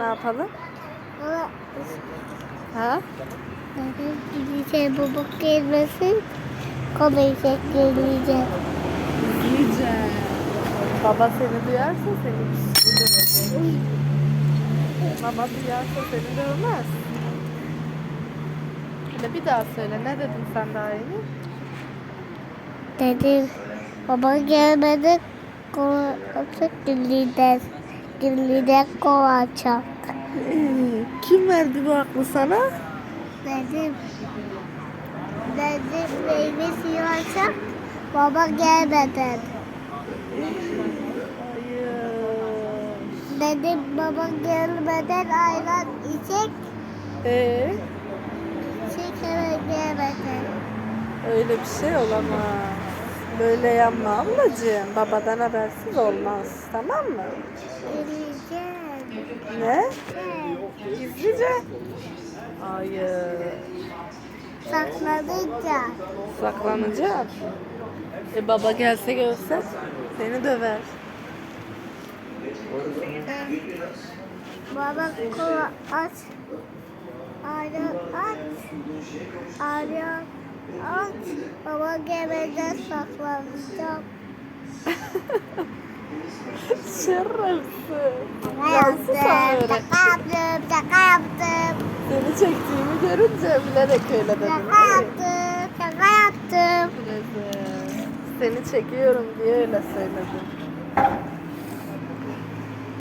Ne yapalım? Ha? gideceğim baba gelmesin? Konuşacak geleceğim. Yiyeceğim. Baba seni duyarsa seni dövecek. Baba duyarsa seni dövmez. Hadi bir daha söyle. Ne dedin sen daha yeni? Dedim baba gelmedi kovacak geleceğiz. Geleceğiz kovacak. Kim verdi bu aklı sana? Dedim dedim meyve yiyorsak baba gelmedi. Hayır. Dedim baba gelmeden ayran içecek. Ee, İçecek hemen gelmedi. öyle bir şey olamaz. Böyle yapma ablacığım. Babadan habersiz olmaz. Tamam mı? Geleceğim. Ne? Gizlice. Hayır. Saklanacağım. Saklanacak. E baba gelse görse seni döver. Baba kola aç. Ayran aç. Ayran aç. Baba gelmeden saklanacağım. Şerefsiz. Şaka yaptım. Şaka yaptım. Şaka yaptım. Seni çektiğimi görünce bilerek öyle dedim. Şaka yaptım. Şaka yaptım. Seni çekiyorum diye öyle söyledim.